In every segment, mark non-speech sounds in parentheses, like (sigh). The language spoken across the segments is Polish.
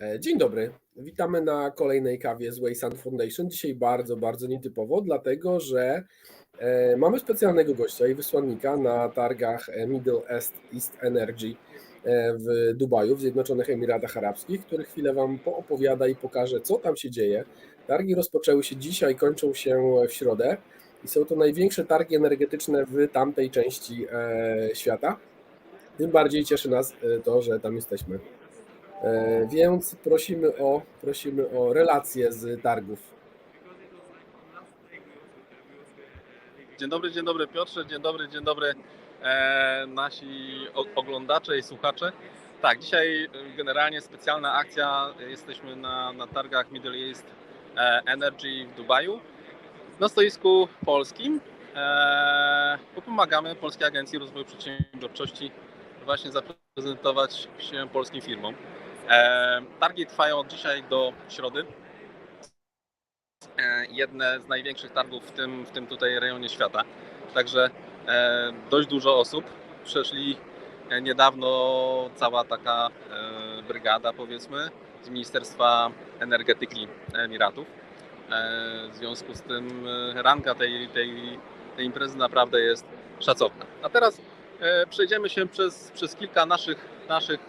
E, Dzień dobry. Witamy na kolejnej kawie z Waysan Foundation. Dzisiaj bardzo, bardzo nietypowo, dlatego że e, mamy specjalnego gościa i wysłannika na targach e, Middle East, East Energy w Dubaju, w Zjednoczonych Emiratach Arabskich, który chwilę Wam poopowiada i pokaże, co tam się dzieje. Targi rozpoczęły się dzisiaj, kończą się w środę i są to największe targi energetyczne w tamtej części świata. Tym bardziej cieszy nas to, że tam jesteśmy. E, Więc prosimy o, prosimy o relacje z targów. Dzień dobry, dzień dobry Piotrze, dzień dobry, dzień dobry e, nasi oglądacze i słuchacze. Tak, dzisiaj e, generalnie specjalna akcja. Jesteśmy na, na targach Middle East Energy w Dubaju na stoisku polskim. E, pomagamy Polskiej Agencji Rozwoju Przedsiębiorczości właśnie zaprezentować się polskim firmom. Targi trwają od dzisiaj do środy. E, jedne z największych targów w tym, w tym tutaj rejonie świata. Także e, dość dużo osób. Przeszli e, niedawno cała taka brygada, powiedzmy, z Ministerstwa Energetyki Emiratów. W związku z tym ranga tej, tej, tej imprezy naprawdę jest szacowna. A teraz przejdziemy się przez, przez kilka naszych, naszych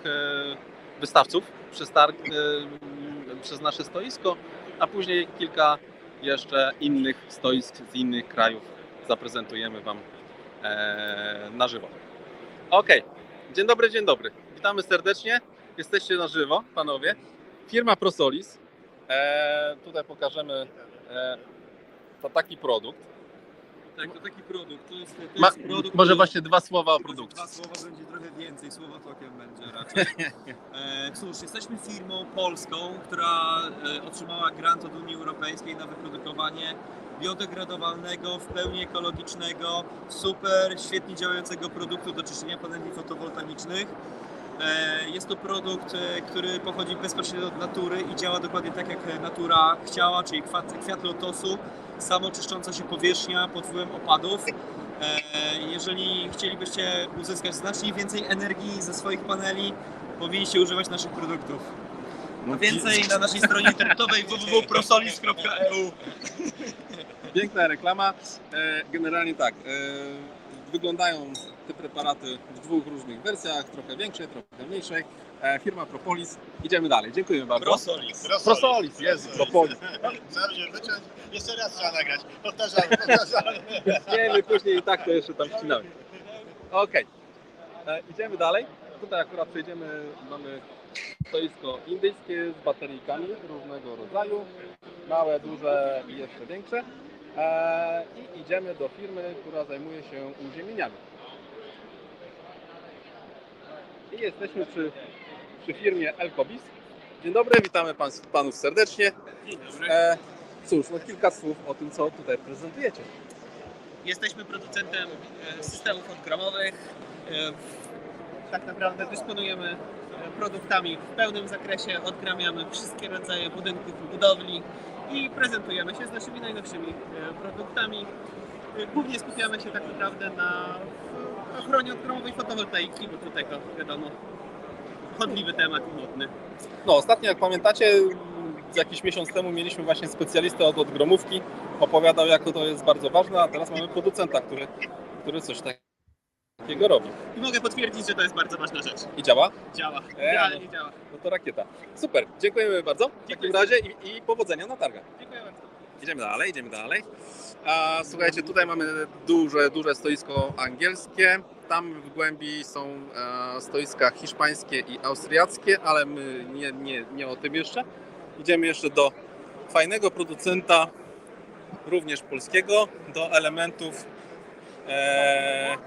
wystawców, przez, targ, e, przez nasze stoisko, a później kilka jeszcze innych stoisk z innych krajów zaprezentujemy Wam e, na żywo. Ok, dzień dobry, dzień dobry. Witamy serdecznie. Jesteście na żywo, panowie. Firma Prosolis. E, tutaj pokażemy e, to taki produkt. Tak, to taki produkt. To jest, to Ma, jest produkt. może który- właśnie dwa słowa o produkcie. Dwa słowa będzie trochę więcej, słowa tokiem będzie raczej. E, cóż, jesteśmy firmą polską, która e, otrzymała grant od Unii Europejskiej na wyprodukowanie biodegradowalnego, w pełni ekologicznego, super, świetnie działającego produktu do czyszczenia paneli fotowoltaicznych. E, Jest to produkt, który pochodzi bezpośrednio od natury i działa dokładnie tak, jak natura chciała, czyli kwiat, kwiat lotosu, samoczyszcząca się powierzchnia pod wpływem opadów. E, Jeżeli chcielibyście uzyskać znacznie więcej energii ze swoich paneli, powinniście używać naszych produktów. A więcej na naszej stronie internetowej (laughs) www.prosolis.eu Piękna reklama. E, Generalnie tak. e, Wyglądają te preparaty w dwóch różnych wersjach, trochę większej, trochę mniejszej. E, Firma Propolis. Idziemy dalej. Dziękuję bardzo. Prosolis. Prosolis, jest, Propolis. (laughs) Trzeba się wyciąć. Jeszcze raz trzeba nagrać. Powtarzamy, powtarzamy. (laughs) Nie, my później i tak to jeszcze tam wcinamy. Okej. E, Idziemy dalej. Tutaj akurat przejdziemy, mamy stoisko indyjskie z baterijkami różnego rodzaju. Małe, duże i jeszcze większe. E, I idziemy do firmy, która zajmuje się uziemieniami. I jesteśmy przy, przy firmie Elkobis. Dzień dobry, witamy pan, panów serdecznie. Dzień dobry. E, cóż, no kilka słów o tym, co tutaj prezentujecie. Jesteśmy producentem e, systemów odgromowych. E, Tak naprawdę dysponujemy e, produktami w pełnym zakresie, odgramiamy wszystkie rodzaje budynków i budowli i prezentujemy się z naszymi najnowszymi produktami. Głównie skupiamy się tak naprawdę na ochronie odgromowej fotowoltaiki, bo tutaj to wiadomo chodliwy temat i modny. No, ostatnio, jak pamiętacie, jakiś miesiąc temu mieliśmy właśnie specjalistę od odgromówki. Opowiadał, jak to jest bardzo ważne, a teraz mamy producenta, który, który coś takiego robi. I mogę potwierdzić, że to jest bardzo ważna rzecz. I działa? Działa, E, idealnie działa. No to rakieta. Super, dziękujemy bardzo w takim razie i, i powodzenia na targach. Dziękuję bardzo. Idziemy dalej, idziemy dalej. A, słuchajcie, tutaj mamy duże, duże stoisko angielskie. Tam w głębi są e, stoiska hiszpańskie i austriackie, ale my nie, nie, nie o tym jeszcze. Idziemy jeszcze do fajnego producenta, również polskiego, do elementów e,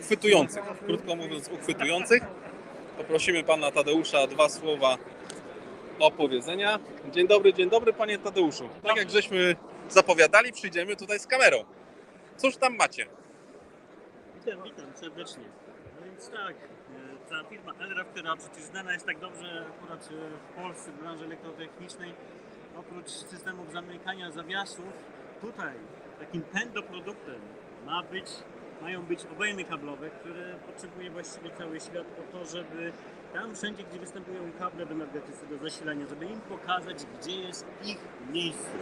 uchwytujących. Krótko mówiąc, uchwytujących. Poprosimy pana Tadeusza dwa słowa opowiedzenia. Dzień dobry, dzień dobry panie Tadeuszu. Tak jak żeśmy zapowiadali, przyjdziemy tutaj z kamerą. Cóż tam macie? Witam, witam serdecznie. No więc tak, e, ta firma Elraf, która przecież znana jest tak dobrze akurat e, w Polsce w branży elektrotechnicznej, oprócz systemów zamykania zawiasów, tutaj takim pędoproduktem ma być mają być obojeny kablowe, które potrzebuje właściwie cały świat po to, żeby tam wszędzie, gdzie występują kable do energetycy, do zasilania, żeby im pokazać, gdzie jest ich miejsce.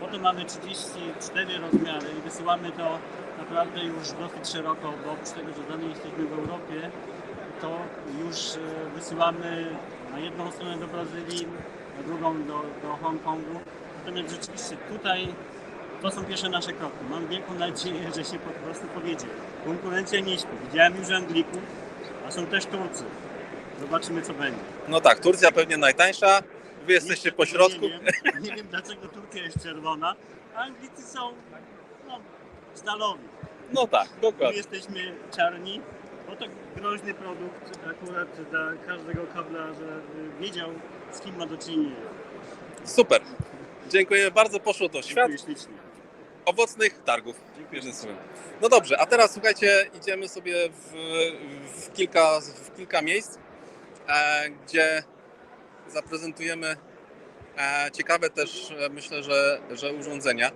Po to mamy 34 rozmiary i wysyłamy to naprawdę już dosyć szeroko, bo oprócz tego, że dalej jesteśmy w Europie, to już e, wysyłamy na jedną stronę do Brazylii, na drugą do, do Hongkongu. Natomiast rzeczywiście tutaj to są pierwsze nasze kroki. Mam wielką nadzieję, że się po prostu powiedzie. Konkurencja nie śpi. Widziałem już Anglików, a są też Turcy. Zobaczymy co będzie. No tak, Turcja pewnie najtańsza, wy jesteście po środku. Nie wiem, nie wiem dlaczego Turcja jest czerwona, a Anglicy są no, stalowi. No tak, My dokładnie. jesteśmy czarni, bo to groźny produkt akurat dla każdego kabla, że wiedział z kim ma do czynienia. Super. Dziękuję bardzo, poszło to świat Dziękuję ślicznie. owocnych targów. Słowem. No dobrze, a teraz słuchajcie, idziemy sobie w, w, kilka, w kilka miejsc, gdzie zaprezentujemy e, ciekawe też, e, myślę, że, że urządzenia.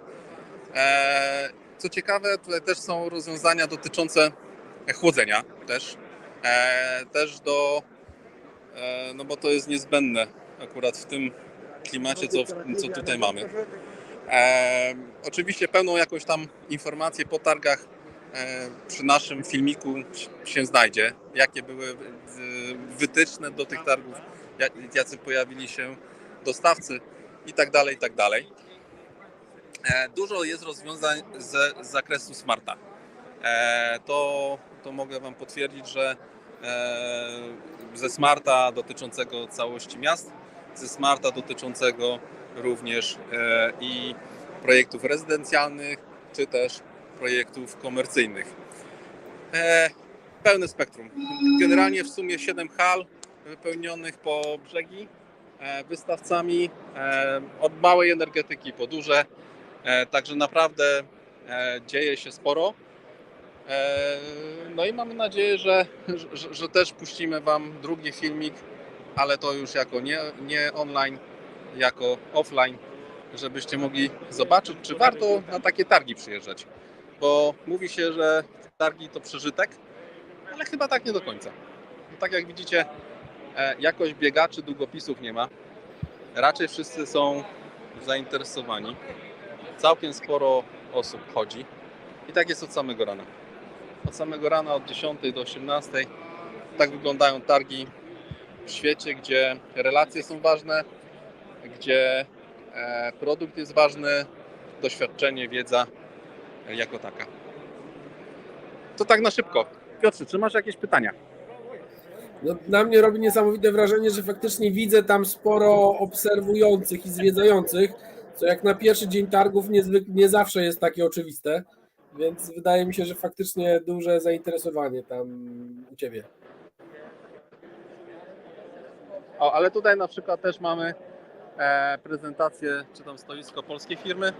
E, co ciekawe, tutaj też są rozwiązania dotyczące chłodzenia też. E, też do, e, no bo to jest niezbędne akurat w tym klimacie, co, co tutaj mamy. E, oczywiście pełną jakąś tam informację po targach e, przy naszym filmiku się znajdzie, jakie były e, wytyczne do tych targów, jacy pojawili się dostawcy i tak dalej, i tak dalej. E, Dużo jest rozwiązań z zakresu smarta. E, To, to mogę Wam potwierdzić, że e, ze smarta dotyczącego całości miast, ze smarta dotyczącego również e, i projektów rezydencjalnych, czy też projektów komercyjnych. E, Pełne spektrum. Generalnie w sumie 7 hal wypełnionych po brzegi e, wystawcami e, od małej energetyki po duże. E, Także naprawdę e, dzieje się sporo. E, No i mamy nadzieję, że, że, że też puścimy Wam drugi filmik, ale to już jako nie, nie online, jako offline, żebyście mogli zobaczyć, czy warto na takie targi przyjeżdżać. Bo mówi się, że targi to przeżytek, ale chyba tak nie do końca. No tak jak widzicie, e, jakość biegaczy długopisów nie ma. Raczej wszyscy są zainteresowani. Całkiem sporo osób chodzi. I tak jest od samego rana. Od samego rana, od 10 do 18. Tak wyglądają targi w świecie, gdzie relacje są ważne, gdzie e, produkt jest ważny, doświadczenie, wiedza jako taka. To tak na szybko. Piotrze, czy masz jakieś pytania? No, na mnie robi niesamowite wrażenie, że faktycznie widzę tam sporo obserwujących i zwiedzających, co jak na pierwszy dzień targów niezwyk, nie zawsze jest takie oczywiste, więc wydaje mi się, że faktycznie duże zainteresowanie tam u Ciebie. O, ale tutaj na przykład też mamy e, prezentację, czy tam stoisko polskiej firmy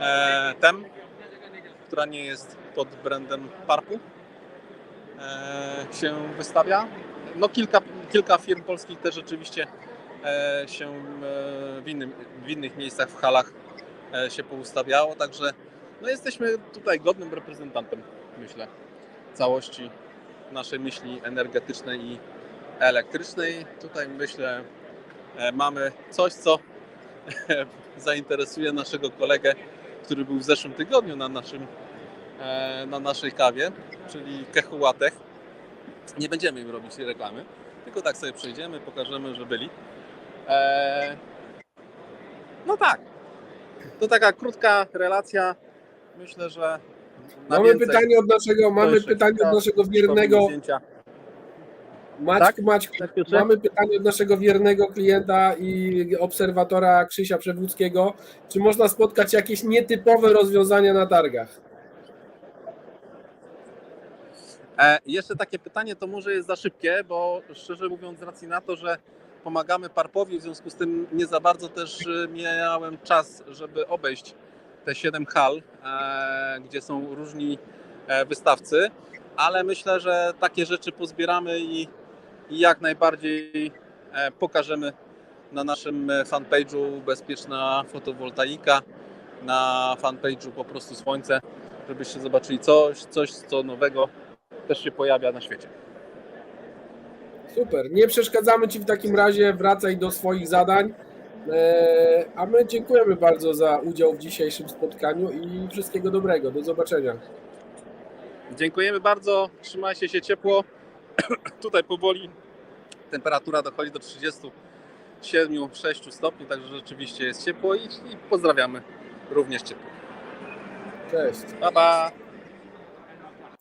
e, TEM, która nie jest pod brandem Parpu, e, się wystawia. No kilka, kilka firm polskich też rzeczywiście e, się e, w, innym, w innych miejscach, w halach się poustawiało, także no jesteśmy tutaj godnym reprezentantem, myślę, całości naszej myśli energetycznej i elektrycznej. Tutaj myślę, mamy coś, co (laughs) zainteresuje naszego kolegę, który był w zeszłym tygodniu na, naszym, na naszej kawie, czyli Kechułatech. Nie będziemy im robić reklamy, tylko tak sobie przejdziemy, pokażemy, że byli. E, No tak. To taka krótka relacja. Myślę, że. na Mamy pytanie od naszego, mamy pytanie od naszego wiernego zdjęcia. Maćku, Tak? Tak, mamy pytanie od naszego wiernego klienta i obserwatora Krzysia Przewódzkiego. Czy można spotkać jakieś nietypowe rozwiązania na targach? E, jeszcze takie pytanie to może jest za szybkie, bo szczerze mówiąc z racji na to, że pomagamy Parpowi, w związku z tym nie za bardzo też e, miałem czas, żeby obejść te 7 hal, e, gdzie są różni wystawcy, ale myślę, że takie rzeczy pozbieramy i, jak najbardziej pokażemy na naszym fanpage'u Bezpieczna Fotowoltaika, na fanpage'u po prostu Słońce żebyście zobaczyli coś, coś co nowego też się pojawia na świecie. Super. Nie przeszkadzamy Ci w takim razie. Wracaj do swoich zadań. E, A my dziękujemy bardzo za udział w dzisiejszym spotkaniu i wszystkiego dobrego. Do zobaczenia. Dziękujemy bardzo, trzymajcie się ciepło. (clears throat) Tutaj powoli temperatura dochodzi do 37-6 stopni, także rzeczywiście jest ciepło i, i pozdrawiamy również ciepło. Cześć. Pa, pa!